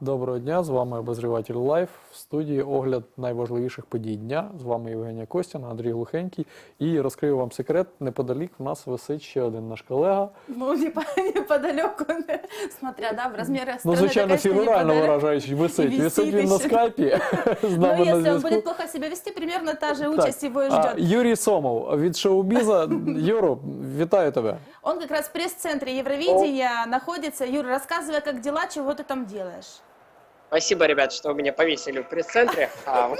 Доброго дня, з вами обозріватель Лайф. В студії огляд найважливіших подій дня. З вами Євгенія Костяна, Андрій Глухенький. І розкрию вам секрет: неподалік в нас висить ще один наш колега. Ну, не по- неподалеку, смотря, да, в размерах Ну, страны, звичайно, это, конечно, фігурально неподалеку. виражаючи, висить. І висить Висить він на ще. скайпі з Но нами на если он зв'язку. будет плохо себя вести, примерно та же Так, участь его и а, ждет. Юрій Сомов від шоу-біза. Юро, вітаю тебе. Он как раз в пресс-центре Евровидения находится. Юр, рассказывай, как дела, чего ты там делаешь. Спасибо, ребят, что вы меня повесили в пресс-центре. А.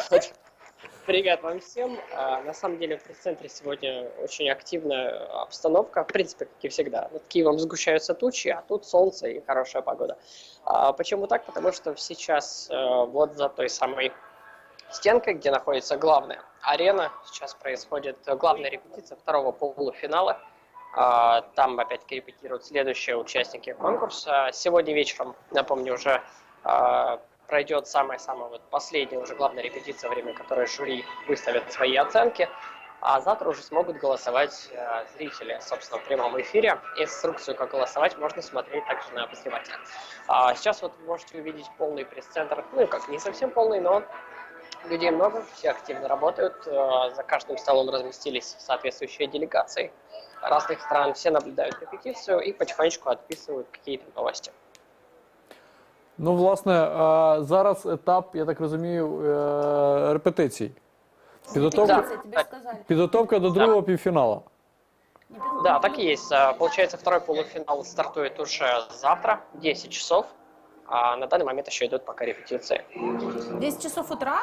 Привет вам всем. А, На самом деле в пресс-центре сегодня очень активная обстановка, в принципе, как и всегда. Над Киевом сгущаются тучи, а тут солнце и хорошая погода. А Почему так? Потому что сейчас э, вот за той самой стенкой, где находится главная арена, сейчас происходит главная репетиция второго полуфинала. Там опять-таки репетируют следующие участники конкурса. Сегодня вечером, напомню, уже пройдет самая-самая вот последняя уже главная репетиция, время которой жюри выставит свои оценки. А завтра уже смогут голосовать э, зрители, собственно, в прямом эфире. Инструкцию, как голосовать, можно смотреть также на обозревателе. А сейчас вот вы можете увидеть полный пресс-центр, ну, как не совсем полный, но людей много, все активно работают. Э, За каждым столом разместились соответствующие делегации разных стран. Все наблюдают репетицию и потихонечку отписывают какие-то новости. Ну, власне, а, зараз етап, я так розумію, е, репетицій. Підготовка, Да. тебе сказали. підготовка до другого півфіналу. Не пи- Да, так и есть. А, Получается, второй полуфинал стартует уже завтра, 10 часов. А на данный момент еще идут пока репетиции. 10 часов утра,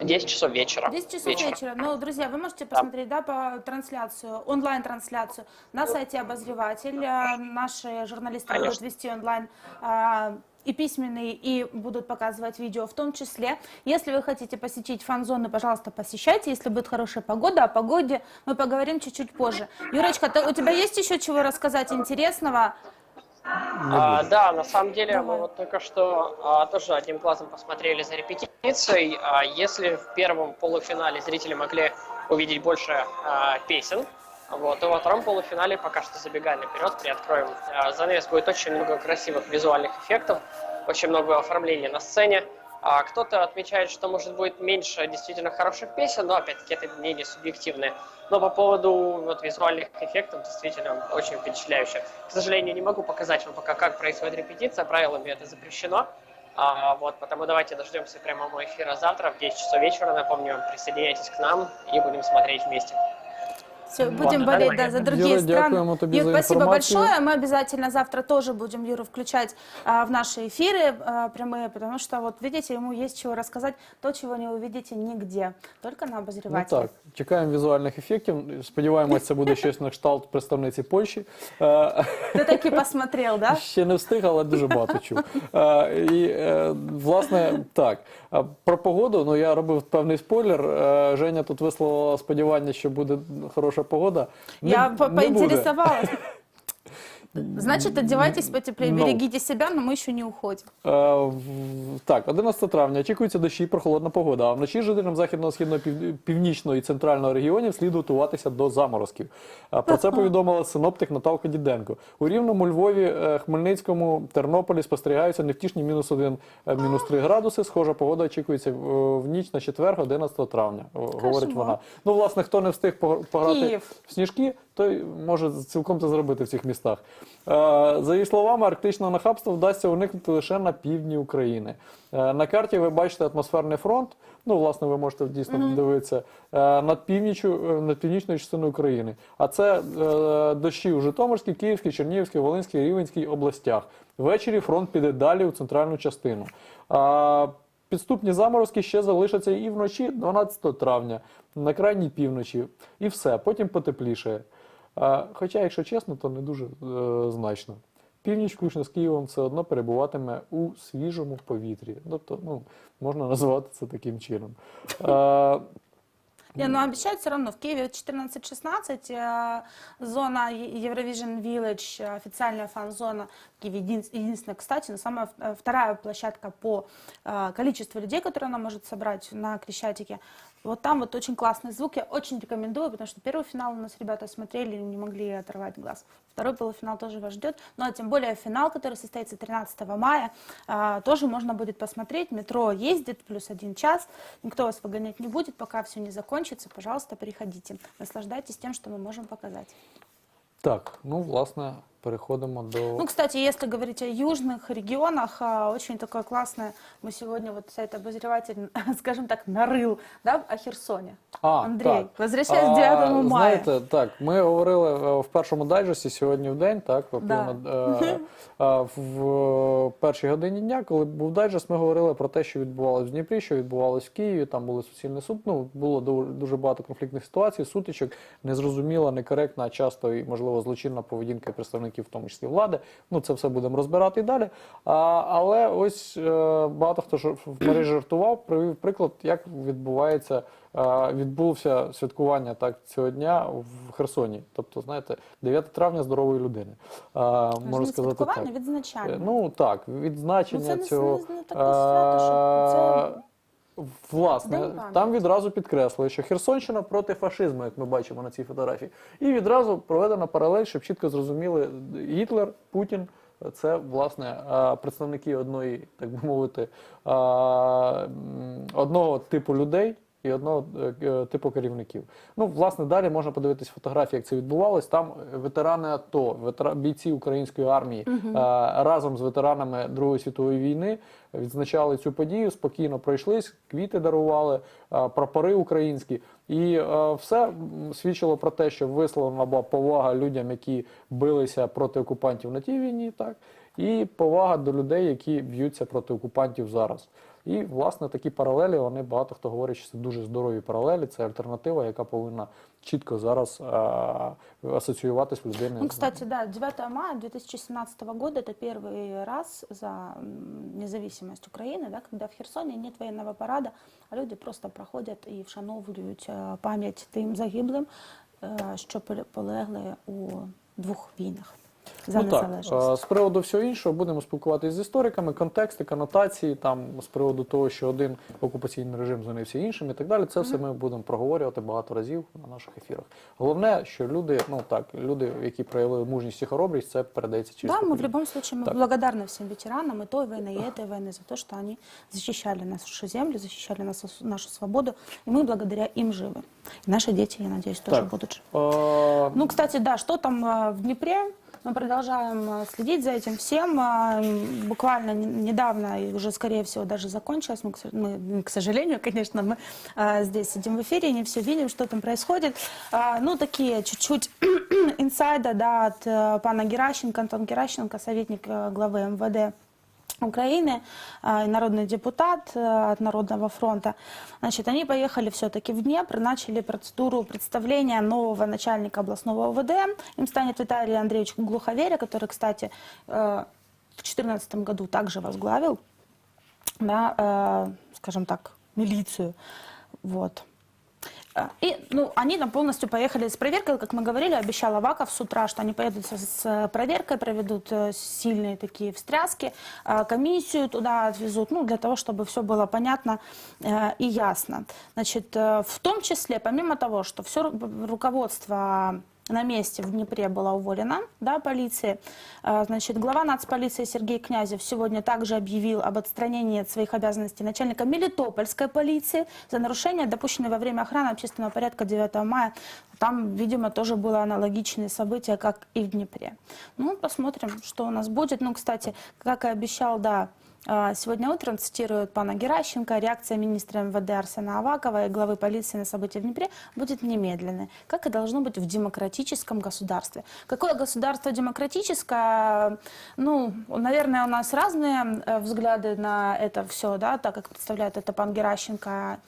10 часов вечера. 10 часов вечера. Ну, друзья, вы можете посмотреть, да, по трансляцию, онлайн-трансляцию на сайте обозреватель. А, Наши журналисты будут Конечно. вести онлайн а, и письменные, и будут показывать видео в том числе. Если вы хотите посетить фан-зоны, пожалуйста, посещайте, если будет хорошая погода. О погоде мы поговорим чуть-чуть позже. Юрочка, ты- у тебя есть еще чего рассказать интересного? А, да, на самом деле Давай. мы вот только что а, тоже одним глазом посмотрели за репетицией. А, если в первом полуфинале зрители могли увидеть больше а, песен, вот, то во втором полуфинале, пока что забегая наперед, приоткроем а, занавес, будет очень много красивых визуальных эффектов, очень много оформления на сцене. А кто-то отмечает, что может быть меньше действительно хороших песен, но опять-таки это мнение субъективное. Но по поводу вот, визуальных эффектов действительно очень впечатляюще. К сожалению, не могу показать вам пока, как происходит репетиция, правилами это запрещено. А, вот, потому давайте дождемся прямого эфира завтра в 10 часов вечера. Напомню, присоединяйтесь к нам и будем смотреть вместе. Все, будем Ладно, болеть давай. да, за другие Юра, страны. дякуємо тобі Юр, за спасибо інформацію. большое. Мы обязательно завтра тоже будем Юру включать а, в наши эфиры а, прямые, потому что, вот видите, ему есть чего рассказать, то, чего не увидите нигде, только на Ну обозревателе. так, чекаємо візуальних ефектів. Сподіваємось, це буде щось на кшталт представниці Польщі. Е, Ты таки посмотрел, да? Ще не встиг, але дуже багато чув. Е, І е, власне так. А Про погоду, ну я робив певний спойлер. Е, Женя тут висловила сподівання, що буде хороша погода. Не- Я по- не буде. поинтересовалась. Значит, одевайтесь потеплее, Ну. берегите себя, но мы еще не уходим. Е, Так, 11 травня очікується дощі прохолодна погода. А вночі жителям західного, східного, пів- північного і центрального регіонів слід готуватися до заморозків. Про це повідомила синоптик Наталка Діденко. У Рівному, Львові, е, Хмельницькому, Тернополі спостерігаються невтішні мінус 1, е, мінус 3 градуси. Схожа погода очікується в ніч на четвер, 11 травня, говорить вона. Ну, власне, хто не встиг пог- пограти Київ. в сніжки, той може цілком це зробити в цих містах. Е, За її словами, арктичного нахабства вдасться уникнути лише на півдні України. Е, На карті ви бачите атмосферний фронт. Ну, власне, ви можете дійсно дивитися е, над північю, над північною частиною України. А це дощі у Житомирській, Київській, Чернігівській, Волинській, Рівенській областях. Ввечері фронт піде далі у центральну частину. Підступні заморозки ще залишаться і вночі 12 травня, на крайній півночі. І все, потім потеплішає. А, Хоча, якщо чесно, то не дуже е, значно. Північ, включно з Києвом, все одно перебуватиме у свіжому повітрі. Тобто, ну, можна назвати це таким чином. Е, Не, но обещают все равно. В Киеве 14-16, э, зона Е- Eurovision Village, э, официальная фан-зона, Киеве един- единственная, кстати, но самая э, вторая площадка по э, количеству людей, которые она может собрать на Крещатике. Вот там вот очень классный звук, я очень рекомендую, потому что первый финал у нас ребята смотрели и не могли оторвать глаз. Второй полуфинал тоже вас ждет, ну а тем более финал, который состоится 13 мая, а, тоже можно будет посмотреть. Метро ездит, плюс один час, никто вас выгонять не будет, пока все не закончится. Пожалуйста, приходите, наслаждайтесь тем, что мы можем показать. Так, ну власне, переходимо до. Ну, кстати, если говорить о южных регионах, а, очень такое классное, мы сегодня вот сайт обозреватель, скажем так, нарыл, да, о Херсоне. А, Андрей, так. возвращаясь к 9 мая. Знаєте, так, ми говорили е, в першому дайджесті сьогодні в день, так, Да. да. е, е, в першій годині дня, коли був дайджест, ми говорили про те, що відбувалося в Дніпрі, що відбувалося в Києві, там були суцільний суд, ну, було ду- дуже багато конфліктних ситуацій, сутичок, незрозуміла, некоректна, а часто і, можливо, злочинна поведінка представників, в тому числі влади. Ну, це все будемо розбирати і далі. А, але ось е, багато хто ж в мережі жартував, привів приклад, як відбувається е, відбулося святкування так цього дня в Херсоні. Тобто, знаєте, 9 травня здорової людини. Е, Можна сказати так. святкування, відзначання. Е, Ну так, відзначення Ну, це не- цього. не- не таке свято, що е, Власне, там відразу підкреслили, що Херсонщина проти фашизму, як ми бачимо на цій фотографії. І відразу проведена паралель, щоб чітко зрозуміли, Гітлер, Путін це власне представники одної, так би мовити, одного типу людей. І одного е, е, типу керівників. Ну, власне, далі можна подивитись фотографії, як це відбувалось. Там ветерани АТО, ветера... бійці української армії е, разом з ветеранами Другої світової війни відзначали цю подію, спокійно пройшлись, квіти дарували, е, прапори українські. І е, все свідчило про те, що висловлена була повага людям, які билися проти окупантів на тій війні, так і повага до людей, які б'ються проти окупантів зараз. І власне такі паралелі, вони багато хто говорить, що це дуже здорові паралелі. Це альтернатива, яка повинна чітко зараз е, асоціюватись в людини. Ну, кстати, да, 9 мая 2017 года это первый раз за м, независимость Украины, да, когда в Херсоне нет военного парада, а люди просто проходять і вшановують е, пам'ять тим загиблим, е, що поле- полегли у двох війнах за Ну, так, незалежність. е, з приводу всього іншого будемо спілкуватися з істориками, контексти, конотації, там з приводу того, що один окупаційний режим змінився іншим і так далі. Це все ми будемо проговорювати багато разів на наших ефірах. Головне, що люди, ну так, люди, які проявили мужність і хоробрість, це передається через Да, мы в покоління. любом случае мы Так. благодарны всем ветеранам и той войны, и этой войны за то, что они защищали нашу землю, защищали нас, нашу свободу, и мы благодаря им живы. И наши дети, я надеюсь, тоже Так. будут живы. Е, Ну, кстати, да, что там э, в Днепре? Мы продолжаем э, следить за этим всем. А, м, Буквально не- недавно, и уже, скорее всего, даже закончилось. Мы, к со- мы, к сожалению, конечно, мы а, здесь сидим в эфире, не все видим, что там происходит. А, Ну, такие чуть-чуть инсайда, да, от э, пана Геращенко, Антон Геращенко, советник э, главы МВД Украины, а, и народный депутат э, от Народного фронта. Значит, они поехали все-таки в Днепр, начали процедуру представления нового начальника областного ОВД. Им станет Виталий Андреевич Глуховеря, который, кстати, э, в 2014 году также возглавил, да, э, скажем так, милицию. Вот. А, И, ну, они там полностью поехали с проверкой, как мы говорили, обещал Аваков с утра, что они поедут с, с проверкой, проведут э, сильные такие встряски, а, комиссию туда отвезут, ну, для того, чтобы все было понятно э, и ясно. Значит, э, в том числе, помимо того, что все руководство на месте в Днепре была уволена, да, полиции. А, Значит, глава нацполиции Сергей Князев сегодня также объявил об отстранении от своих обязанностей начальника Мелитопольской полиции за нарушение, допущенное во время охраны общественного порядка 9 мая. Там, видимо, тоже было аналогичные события, как и в Днепре. Ну, посмотрим, что у нас будет. Ну, кстати, как и обещал, да, Сегодня утром цитируют пана Геращенко. Реакция министра МВД Арсена Авакова и главы полиции на события в Днепре будет немедленной, как и должно быть в демократическом государстве. Какое государство демократическое? Ну, наверное, у нас разные э, взгляды на это все, да, так как представляет это пан Геращенко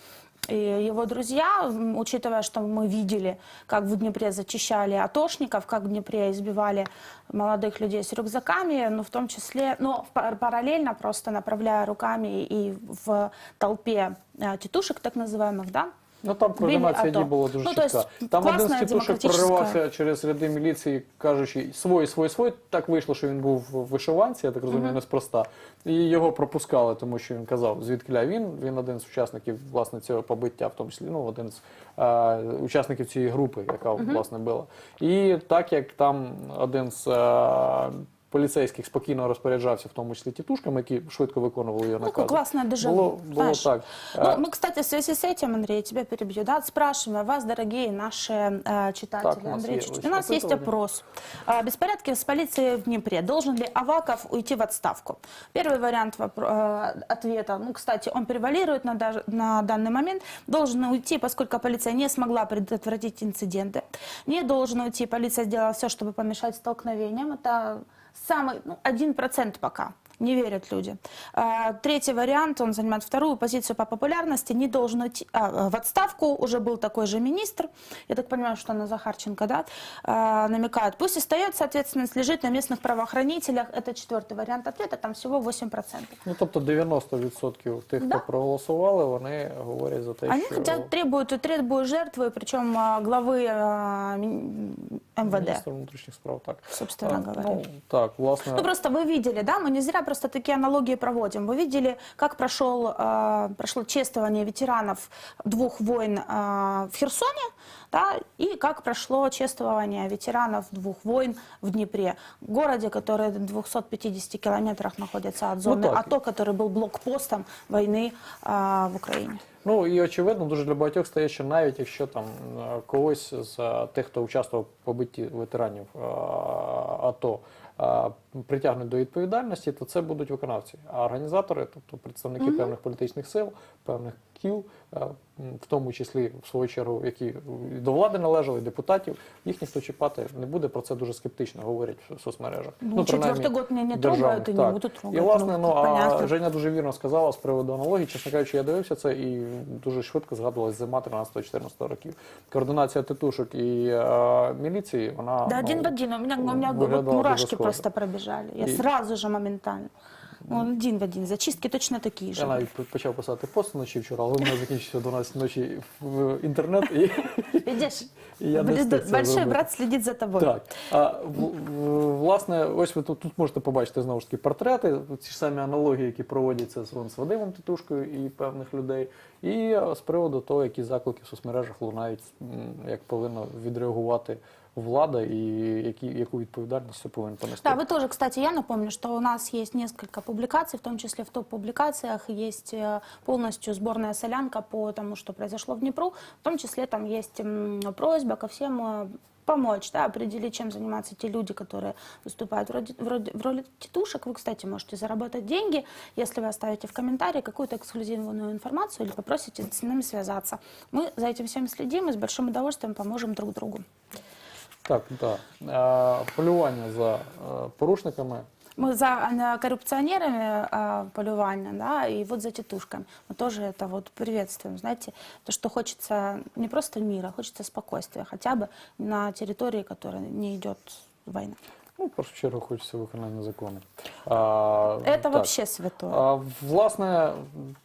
его друзья, м, учитывая, что мы видели, как в Днепре зачищали атошников, как в Днепре избивали молодых людей с рюкзаками, ну, в том числе, но в пар- параллельно просто направляя руками и в толпе э, тетушек, так называемых, да, Ну там координація дій була дуже Ну, чітка. Там один з тітушок демократическая- проривався через ряди міліції, кажучи свой, свой, свой. Так вийшло, що він був в вишиванці, я так розумію, неспроста. І його пропускали, тому що він казав, звідки він. Він один з учасників власне цього побиття, в тому числі ну, один з е, учасників цієї групи, яка власне била. І так як там один з е, поліцейських спокійно розпоряджався, в тому числі тітушками, які швидко виконували його Ну, накази. классное дежавю, Було, було знаешь. так. Ну, Е, мы, кстати, в связи с этим, Андрей, я тебя перебью, да, спрашиваем вас, дорогие наши э, читатели. Так, у нас Андрей, есть чуть-чуть. очень у нас есть опытный. опрос. А, Беспорядки с полицией в Днепре. Должен ли Аваков уйти в отставку? Первый вариант вопро- э, ответа, ну, кстати, он превалирует на, даж- на данный момент. Должен уйти, поскольку полиция не смогла предотвратить инциденты. Не должен уйти, полиция сделала все, чтобы помешать столкновениям. Это самый, ну, 1% пока. Не верят люди. А, Третий вариант, он занимает вторую позицию по популярности, не должен уйти а, в отставку. Уже был такой же министр, я так понимаю, что на Захарченко, да, а, намекают. Пусть остается ответственность лежит на местных правоохранителях. Это четвертый вариант ответа, там всего 8%. Ну, тобто 90% тих, Да. хто проголосували, вони говорять за те, Они що хотят, требуют, требуют жертвы, причем а, главы а, мин- МВД, міністр внутрішніх справ так. собственно А, говоря. Ну, так, власне, Ну, просто вы видели, да, мы не зря просто такие аналогии проводим. Вы видели, как прошел, э, прошло чествование ветеранов двух войн э, в Херсоне, да, и как прошло чествование ветеранов двух войн в Днепре, городе, который в 250 километрах находится от зоны так. АТО, который был блокпостом войны э, в Украине. Ну і очевидно, дуже для багатьох стає, що навіть якщо там е, когось з е, тих, хто участвував в побитті ветеранів е, АТО, е, Притягнуть до відповідальності, то це будуть виконавці. А організатори, тобто представники певних політичних сил, певних кіл, е, в тому числі в свою чергу, які до влади належали, депутатів, їх ніхто чіпати не буде. Про це дуже скептично говорять в соцмережах. Ну, принаймні, четвертый год не державних, трогают и не так. будут трогать. І власне, ну, а понятно. Женя дуже вірно сказала з приводу аналогії. Чесно кажучи, я дивився це і дуже швидко згадувалась зима 13-14 років. Координація титушок і е, міліції, вона Да, ну, один в один. У меня, у дуже мурашки просто пробежали. Я И- сразу же моментально. Он один в один. Зачистки точно такие же. Я навіть почав писати пост вночі вчора, але в мене закінчився о 12 ночі в інтернет, і, Видишь? і я не встиг це Большой зробити. брат следит за тобой. Так. А, в- в- власне, ось ви тут, тут можете побачити знову ж таки портрети, ці ж самі аналогії, які проводяться з, вон, з Вадимом Титушкою і певних людей. І з приводу того, які заклики в соцмережах лунають, м, як повинна відреагувати влада і які, яку відповідальність це повинен понести. Да, вы тоже, кстати, я напомню, что у нас есть несколько публикаций, в том числе в топ-публикациях есть э, полностью сборная солянка по тому, что произошло в Днепру. В том числе там есть м, просьба ко всем э, помочь, да, определить, чем занимаются те люди, которые выступают в роли, в роли- в роли тетушек. Вы, кстати, можете заработать деньги, если вы оставите в комментарии какую-то эксклюзивную информацию или попросите с нами связаться. Мы за этим всем следим и с большим удовольствием поможем друг другу. Так, так. Е, полювання за е, порушниками. Мы за э, коррупционерами э, полювания, да, и вот за тетушками. Мы тоже это вот приветствуем, знаете, то, что хочется не просто мира, а хочется спокойствия, хотя бы на территории, которая не идет война. Ну, в першу чергу хочеться виконання закону. А, Это так. вообще святое. А, власне,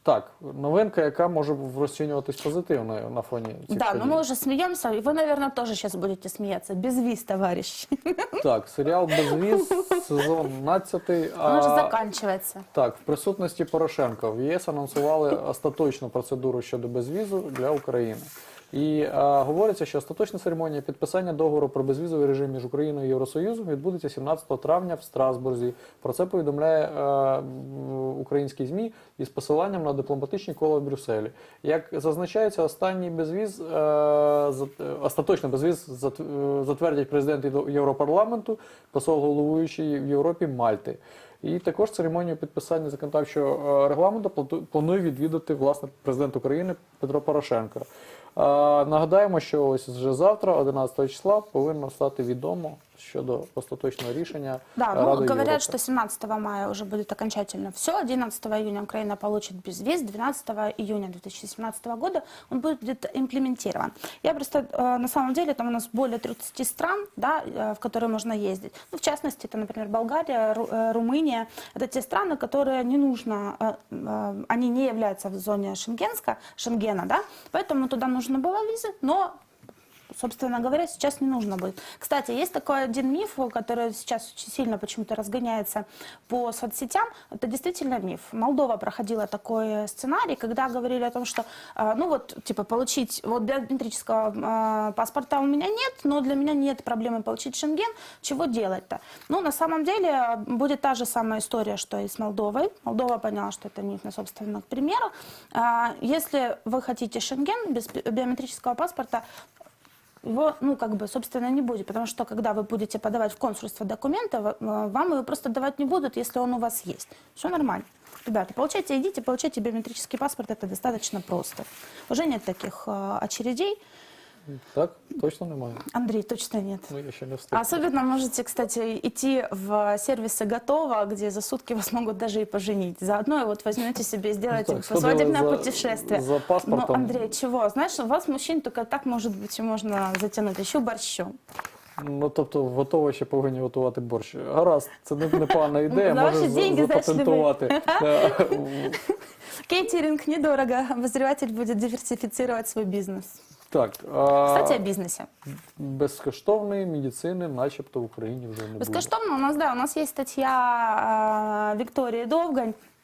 так, новинка, яка може розцінюватись позитивно на фоні цих Да, но подій. мы уже смеемся, и вы, наверное, тоже сейчас будете смеяться. Без виз, товарищ. Так, серіал «Безвіз», сезон 12. Он уже А, заканчивается. так, в присутності Порошенка в ЄС анонсували остаточну процедуру щодо безвізу для України. І е, говориться, що остаточна церемонія підписання договору про безвізовий режим між Україною і Євросоюзом відбудеться 17 травня в Страсбурзі. Про це повідомляє е, українські ЗМІ із посиланням на дипломатичні кола в Брюсселі. Як зазначається, останній безвіз, е, е, остаточно безвіз е, затвердять президент Європарламенту, посол головуючий в Європі Мальти. І також церемонію підписання законодавчого регламенту планує відвідати власне президент України Петро Порошенко. Нагадаємо, що ось вже завтра, 11 числа, повинно стати відомо щодо остаточного рішення Да, ну, Ради говорят, Європи. что 17 мая уже будет окончательно все. 11 июня Украина получит безвиз, 12 июня 2017 года он будет имплементирован. Я просто, э, на самом деле, там у нас более 30 стран, да, э, в которые можно ездить. Ну, в частности, это, например, Болгария, Ру- э, Румыния. Это те страны, которые не нужно, э, э, они не являются в зоне Шенгенска, Шенгена, да, поэтому туда нужно было визы, но собственно говоря, сейчас не нужно будет. Кстати, есть такой один миф, который сейчас очень сильно почему-то разгоняется по соцсетям. Это действительно миф. Молдова проходила такой сценарий, когда говорили о том, что, э, ну вот, типа, получить, вот биометрического э, паспорта у меня нет, но для меня нет проблемы получить шенген, чего делать-то? Ну, на самом деле, будет та же самая история, что и с Молдовой. Молдова поняла, что это миф, но, собственно, к примеру. А, Если вы хотите шенген без би- биометрического паспорта, его, ну, как бы, собственно, не будет, потому что, когда вы будете подавать в консульство документы, в- э, вам его просто давать не будут, если он у вас есть. Все нормально. Ребята, получайте, идите, получайте биометрический паспорт, это достаточно просто. Уже нет таких э, очередей. Так, точно немає. Андрей, точно нет. Ну, я ще не встиг. Особенно можете, кстати, идти в сервисы «Готово», где за сутки вас могут даже и поженить. Заодно и вот возьмете себе и сделаете Ну так, сходили свадебное за- путешествие. за паспортом. Ну, Андрей, чего? Знаешь, у вас, мужчин, только так, может быть, и можно затянуть. Еще борщом. Ну, тобто, готово ще повинні готувати борщ. Гаразд, це не- непогана ідея, За може ваші за- деньги зайшли ви. запатентувати. Е, Кейтеринг недорого. Обозреватель будет диверсифицировать свой бизнес. Так, Кстати, о а, бизнесе. безкоштовної медицини начебто в Україні вже не буде. Безкоштовно у нас, да, у нас есть статья э, Виктории Довгань а,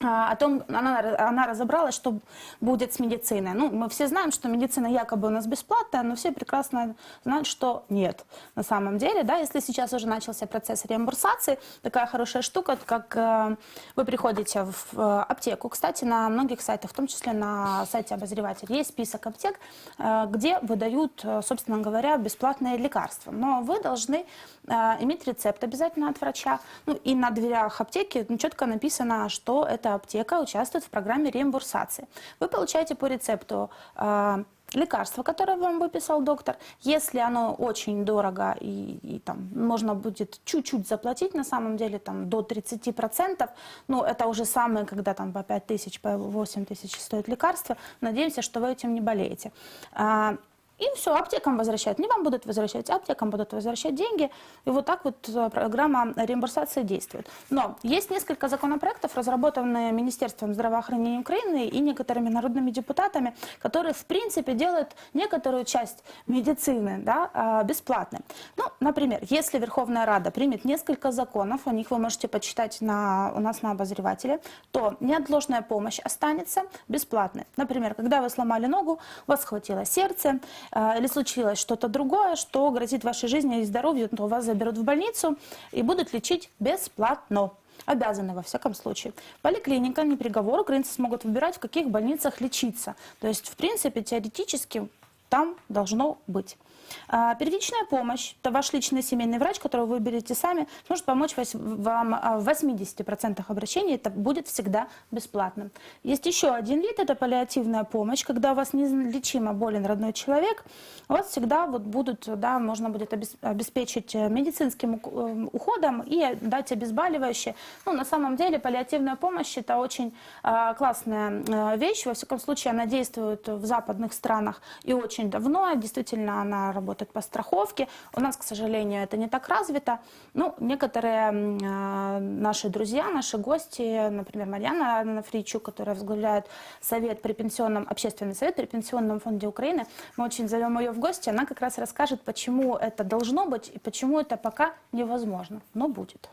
о том, она, она разобралась, что будет с медициной. Ну, мы все знаем, что медицина якобы у нас бесплатная, но все прекрасно знают, что нет на самом деле. Да, если сейчас уже начался процесс реимбурсации, такая хорошая штука, как э, вы приходите в э, аптеку. Кстати, на многих сайтах, в том числе на сайте обозреватель, есть список аптек, э, где выдают, э, собственно говоря, бесплатные лекарства. Но вы должны э, иметь рецепт обязательно от врача. Ну и на дверях аптеки ну, четко написано, что эта аптека участвует в программе реимбурсации. Вы получаете по рецепту э, лекарство, которое вам выписал доктор. Если оно очень дорого и, и там можно будет чуть-чуть заплатить, на самом деле там до 30%, ну это уже самое, когда там по 5 тысяч, по 8 тысяч стоит лекарство, надеемся, что вы этим не болеете. А, и все, аптекам возвращают. Не вам будут возвращать, аптекам будут возвращать деньги. И вот так вот э, программа реимбурсации действует. Но есть несколько законопроектов, разработанные Министерством здравоохранения Украины и некоторыми народными депутатами, которые, в принципе, делают некоторую часть медицины да, а, бесплатной. Ну, например, если Верховная Рада примет несколько законов, о них вы можете почитать на, у нас на обозревателе, то неотложная помощь останется бесплатной. Например, когда вы сломали ногу, у вас схватило сердце, или случилось что-то другое, что грозит вашей жизни и здоровью, то вас заберут в больницу и будут лечить бесплатно. Обязаны, во всяком случае. Поликлиника, не приговор, украинцы смогут выбирать, в каких больницах лечиться. То есть, в принципе, теоретически там должно быть. А, Первичная помощь, это ваш личный семейный врач, которого вы выберете сами, сможет помочь вам а, в 80% обращений, это будет всегда бесплатно. Есть еще один вид, это паллиативная помощь, когда у вас неизлечимо болен родной человек, у вас всегда вот будут, да, можно будет обес- обеспечить э, медицинским э, уходом и дать обезболивающее. Ну, на самом деле паллиативная помощь это очень а, классная э, вещь, во всяком случае она действует в западных странах и очень давно, действительно она работает по страховке. У нас, к сожалению, это не так развито. Ну, некоторые а, наши друзья, наши гости, например, Марьяна Нафричук, которая возглавляет совет при пенсионном, общественный совет при пенсионном фонде Украины, мы очень зовем ее в гости, она как раз расскажет, почему это должно быть и почему это пока невозможно, но будет.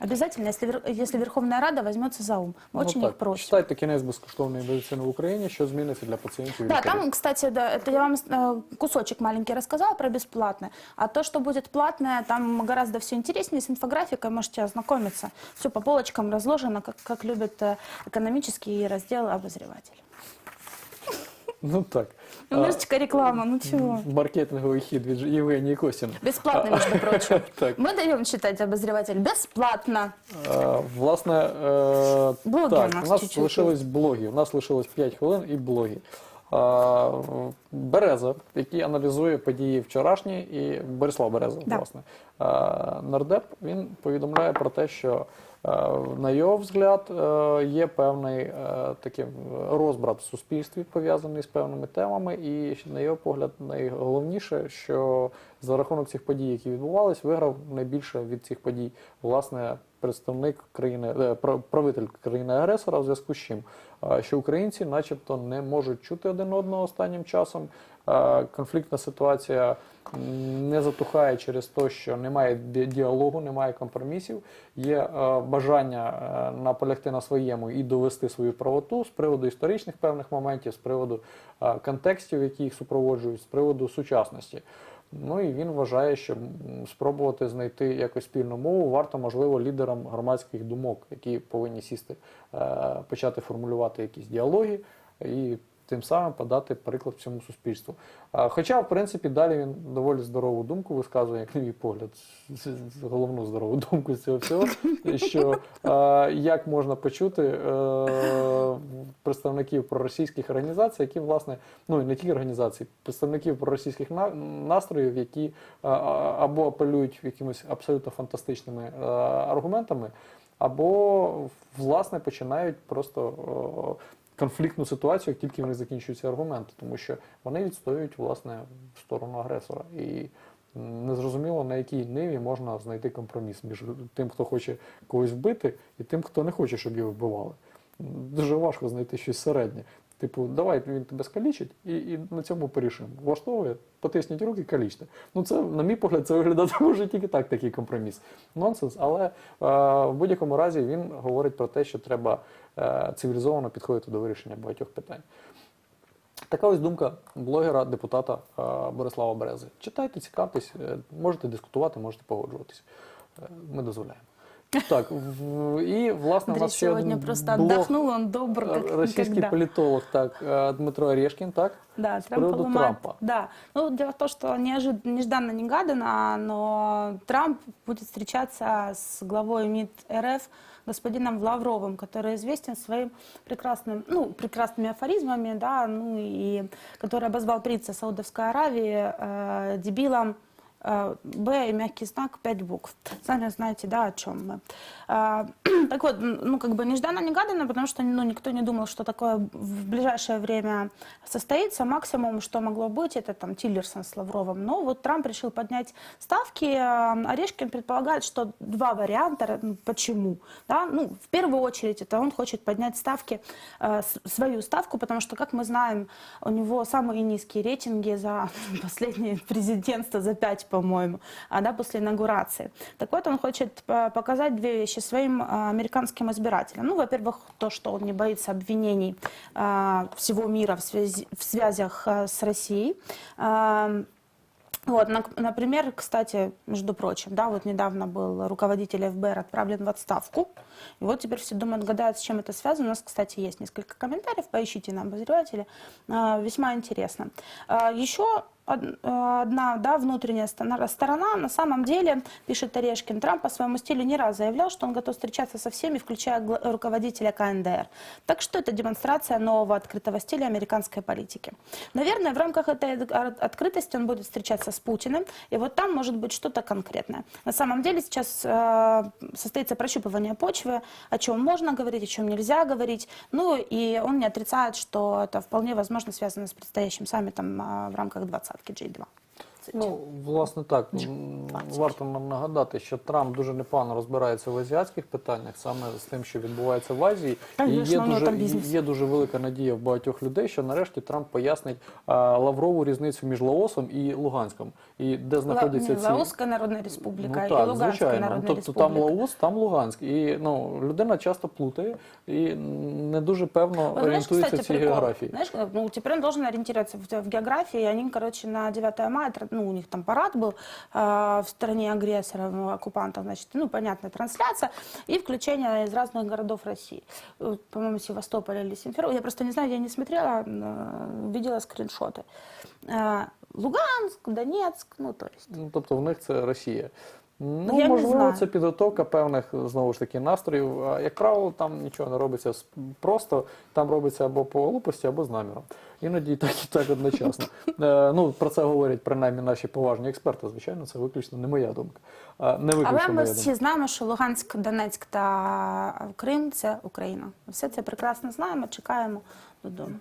Обязательно, если, Вер- если Верховная Рада возьмется за ум. Мы очень ну, их так, просим. читайте кінець безкоштовної медицини в Україні, що зміниться для пацієнтів. і Да, лікарів. там, кстати, да, это я вам э, кусочек маленький рассказала про бесплатное. А то, что будет платное, там гораздо все интереснее, с инфографикой можете ознакомиться. Все по полочкам разложено, как, как любит э, экономический раздел обозреватель. Ну так. Немножечко реклама, ну чего? Маркетинговий хід від Євгенії Косін. Бесплатно, между прочим. Так. Мы даем читать обозреватель бесплатно. Е, Власне, е, Блоги так, у нас у нас чуть-чуть лишились блоги. У нас лишилось 5 хвилин і блоги. Е, Береза, який аналізує події вчорашні, і Борислав Береза, Да. власне, е, нардеп, він повідомляє про те, що на його взгляд е, є певний е, такий розбрат в суспільстві пов'язаний з певними темами, і на його погляд, найголовніше, що за рахунок цих подій, які відбувались, виграв найбільше від цих подій власне представник країни, е, правитель країни-агресора, в зв'язку з чим, що українці, начебто, не можуть чути один одного останнім часом. Конфліктна ситуація не затухає через те, що немає діалогу, немає компромісів. Є е, бажання е, наполягти на своєму і довести свою правоту з приводу історичних певних моментів, з приводу контекстів, які їх супроводжують, з приводу сучасності. Ну і він вважає, що спробувати знайти якось спільну мову варто, можливо, лідерам громадських думок, які повинні сісти, е, почати формулювати якісь діалоги і тим самим подати приклад всьому суспільству. Хоча, в принципі, далі він доволі здорову думку висказує, як на мій погляд, головну здорову думку з цього всього, що як можна почути е, представників проросійських організацій, які, власне, ну і не тільки організацій, представників проросійських на- настроїв, які або апелюють якимись абсолютно фантастичними е, аргументами, або власне починають просто конфліктну ситуацію, як тільки в них закінчуються аргументи, тому що вони відстоюють власне в сторону агресора. І незрозуміло на якій ниві можна знайти компроміс між тим, хто хоче когось вбити, і тим, хто не хоче, щоб його вбивали. Дуже важко знайти щось середнє. Типу, давай він тебе скалічить, і, і на цьому порішимо. Влаштовує, потисніть руки, калічте. Ну, це, на мій погляд, це виглядає може тільки так, такий компроміс. Нонсенс, але е, в будь-якому разі він говорить про те, що треба е, цивілізовано підходити до вирішення багатьох питань. Така ось думка блогера, депутата е, Борислава Берези. Читайте, цікавтесь, е, можете дискутувати, можете погоджуватись. Е, Ми дозволяємо. Так, в- і власне у Андрей нас ще сегодня один просто блог, отдохнул, он добр, е, как російський никогда. політолог, так, е, Дмитро Орешкін, так? Да, С Трамп приводу поломает- Трампа. Да. Ну, дело в том, что неожид... нежданно-негаданно, но Трамп будет встречаться с главой МИД РФ господином Лавровым, который известен своим прекрасным, ну, прекрасными афоризмами, да, ну и который обозвал принца Саудовской Аравии э, дебилом э, Б и мягкий знак 5 букв. Сами знаете, да, о чем мы. Так вот, ну, как бы нежданно-негаданно, потому что, ну, никто не думал, что такое в ближайшее время состоится. Максимум, что могло быть, это там Тиллерсон с Лавровым. Но вот Трамп решил поднять ставки. А, Орешкин предполагает, что два варианта. Ну, Почему? Да? Ну, в первую очередь, это он хочет поднять ставки, э, свою ставку, потому что, как мы знаем, у него самые низкие рейтинги за последнее президентство, за пять, по-моему, а, да, после инаугурации. Так вот, он хочет показать две вещи своим э, американским избирателям. Ну, во-первых, то, что он не боится обвинений э, всего мира в, связи, в связях э, с Россией. Вот, например, кстати, между прочим, да, вот недавно был руководитель ФБР отправлен в отставку. И вот теперь все думают, гадают, с чем это связано. У нас, кстати, есть несколько комментариев, поищите на обозревателе. А, Весьма интересно. А, Еще одна да, внутренняя сторона. На самом деле, пишет Орешкин, Трамп по своему стилю не раз заявлял, что он готов встречаться со всеми, включая руководителя КНДР. Так что это демонстрация нового открытого стиля американской политики. Наверное, в рамках этой от- от- открытости он будет встречаться с Путиным, и вот там может быть что-то конкретное. На самом деле сейчас э, состоится прощупывание почвы, о чем можно говорить, о чем нельзя говорить. Ну и он не отрицает, что это вполне возможно связано с предстоящим саммитом э, в рамках qualche gente, ma G2. Ну, власне, так. М, Варто нам нагадати, що Трамп дуже непогано розбирається в азіатських питаннях, саме з тим, що відбувається в Азії. Конечно, і є дуже, є дуже велика надія в багатьох людей, що нарешті Трамп пояснить а, Лаврову різницю між Лаосом і Луганськом. І де знаходяться Ла- ці... Лаосская Народная Республика Ну так, Луганская звичайно. Ну, Народная тобто там. Лаос, там Луганськ. І ну, людина часто плутає і не дуже певно знаешь, орієнтується кстати, в цій прикол. географії. Знаешь, ну, теперь он должен ориентироваться в, в географии. и Они, короче, на 9 мая, ну, у них там парад был э, в стране агрессоров, ну, оккупантов, значит, ну, понятная трансляция, и включение из разных городов России. Э, По-моему, Севастополь или Симферополь. Я просто не знаю, я не смотрела, э, видела скриншоты. Э, Луганск, Донецк, ну, то есть. Ну, тобто в них це Росія. Ну, я не можливо, знаю. це підготовка певних знову ж таки настроїв. А, Як правило, там нічого не робиться с- просто, там робиться або по глупості, або з наміром. Іноді і так і так одночасно. Е, ну, про це говорять принаймні наші поважні експерти. Звичайно, це виключно не моя думка. А, не виключно Але ми моя думка. всі знаємо, що Луганськ, Донецьк та Крим це Україна. Все це прекрасно знаємо, чекаємо додому.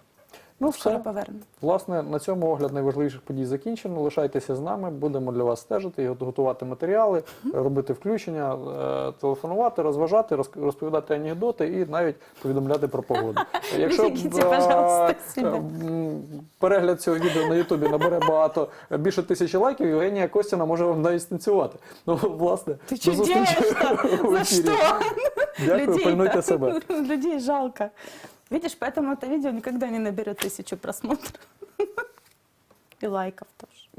Ну, все. повернемо. Власне, на цьому огляд найважливіших подій закінчено. Лишайтеся з нами, будемо для вас стежити, готувати матеріали, робити включення, е, телефонувати, розважати, роз- розповідати анекдоти і навіть повідомляти про погоду. Берегіть, е, перегляд цього відео на Ютубі набере багато більше тисячі лайків, Євгенія Костіна може вам навіть станцювати. Ну, власне, зустрічі За ефірі. Дякую, пильнуйте себе. Людей жалко. Видишь, поэтому это видео никогда не наберет тысячу просмотров. И лайков тоже.